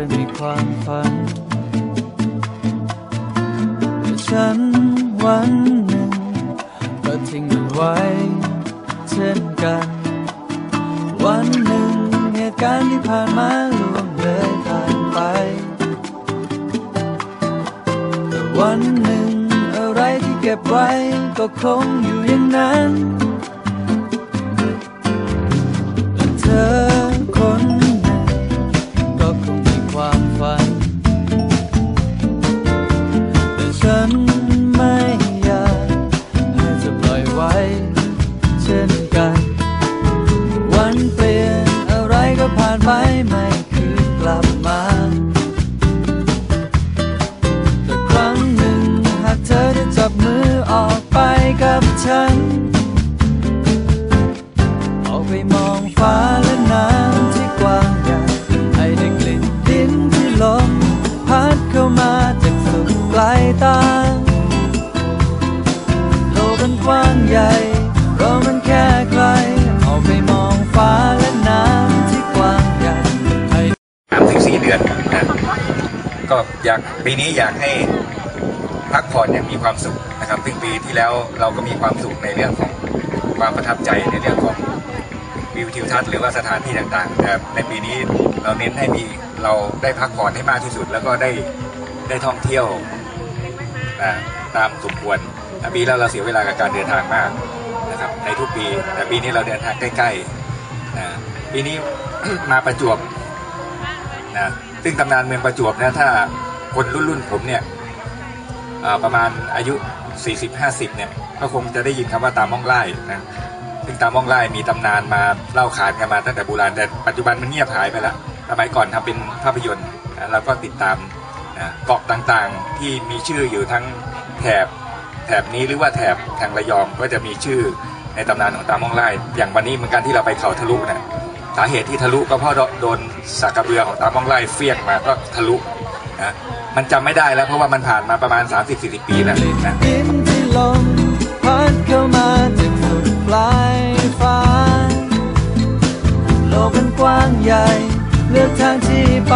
อมีความฝันแต่ฉันวันหนึ่งก็ทิ้งมันไว้ เช่นกัน วันหนึ่งเหตุการณ์ที่ผ่านมาล่วงเลยผ่านไป แต่วันหนึ่งอะไรที่เก็บไว้ก็คงอยู่อย่างนั้น อยากปีนี้อยากให้พักผ่อนอย่างมีความสุขนะครับซึ่งปีที่แล้วเราก็มีความสุขในเรื่องของความประทับใจในเรื่องของวิวทิวทัศน์หรือว่าสถานที่ต่างๆแต่ในปีนี้เราเน้นให้มีเราได้พักผ่อนให้มากที่สุด แล้วก็ได้ได้ท่องเที่ยวนะตามสมควรปีแล้วเราเสียเวลากับการเดินทางมากนะครับในทุกปี แต่ปีนี้เราเดินทางใกล้ๆนะปีนี้มาประจวบนะซึ่งตำนานเมืองประจวบนะถ้า คนรุ่นรุ่นผมเนี่ยประมาณอายุ 40-50 เนี่ย ก็คงจะได้ยินคำว่าตามม่องไล่นะซึ่งตามม่องไล่มีตำนานมาเล่าขานกันมาตั้งแต่โบราณแต่ปัจจุบันมันเงียบหายไปแล้วสมัยก่อนทำเป็นภาพยนตร์นะเราก็ติดตามเกาะต่างๆที่มีชื่ออยู่ทั้งแถบแถบนี้หรือว่าแถบทางระยองก็จะมีชื่อในตำนานของตามม่องไล่อย่างวันนี้เหมือนกันที่เราไปเขาทะลุนะสาเหตุที่ทะลุก็เพราะโดนสากกระเบือของตาม่องไล่เฟี้ยงมาก็ทะลุนะ มันจำไม่ได้แล้วเพราะว่ามันผ่านมาประมาณ 30-40 ปีแล้วนะดินที่ลมพัดเข้ามาจากสุดปลายฟ้า โลกมันกว้างใหญ่ เลือกทางที่ไป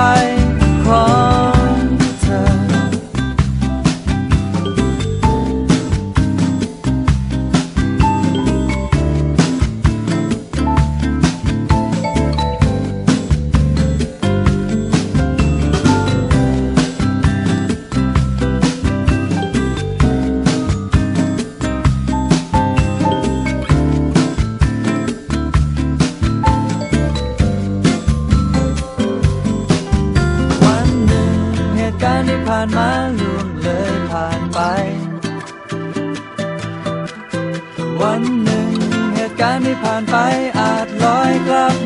ผ่านไปอาจลอยกลับ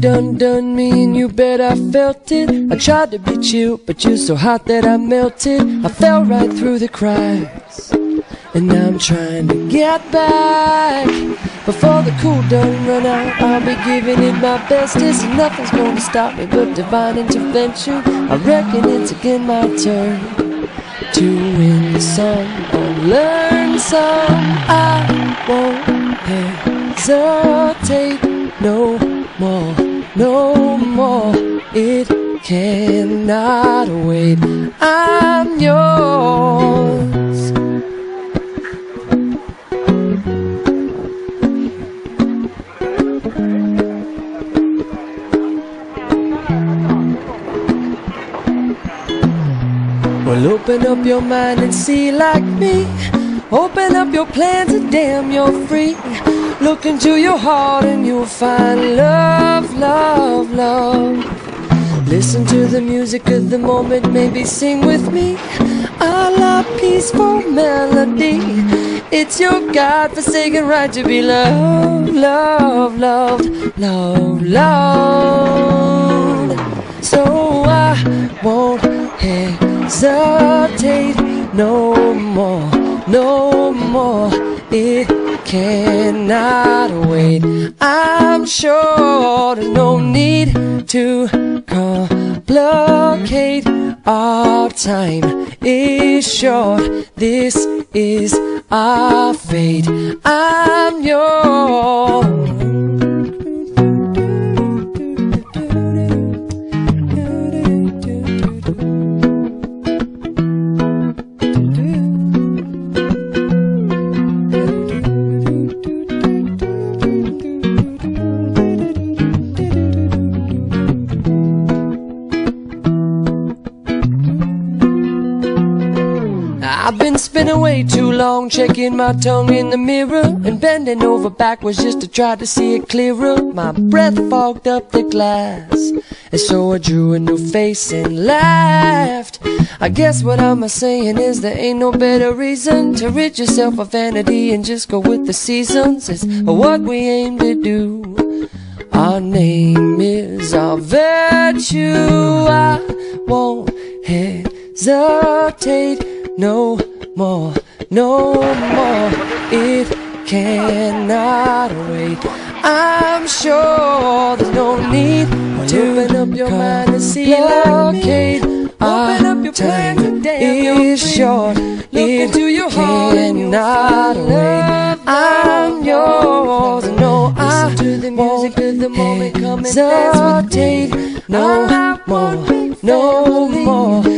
that I felt it. I tried to be chill, but you're so hot that I melted. I fell right through the cracks. And now I'm trying to get back Before the cool done run out I'll be giving it my bestest And nothing's gonna stop me but divine intervention I reckon it's again my turn To win some or learn some I won't hesitate no more, no more It cannot wait I'm yours Well, open up your mind and see like me. Open up your plans and damn, you're free. Look into your heart and you'll find love, love, love. Listen to the music of the moment, maybe sing with me. A la peaceful melody. It's your God forsaken right to be loved, loved, loved, loved, loved. So I won't hesitate no more, no more. It cannot wait. I'm sure there's no need to complicate. Our time is short. This is our fate. I'm yours. Been spinning way too long, checking my tongue in the mirror and bending over backwards just to try to see it clearer. My breath fogged up the glass, and so I drew a new face and laughed. I guess what I'm saying is there ain't no better reason to rid yourself of vanity and just go with the seasons. It's what we aim to do. Our name is our virtue. I won't hesitate no more, no more. It cannot wait. I'm sure there's no need to open up your mind and see blockade. Open up your time is short. Look into your heart cannot wait. I'm yours. No, I to the music of the moment. Come and dance with me. No more, no more.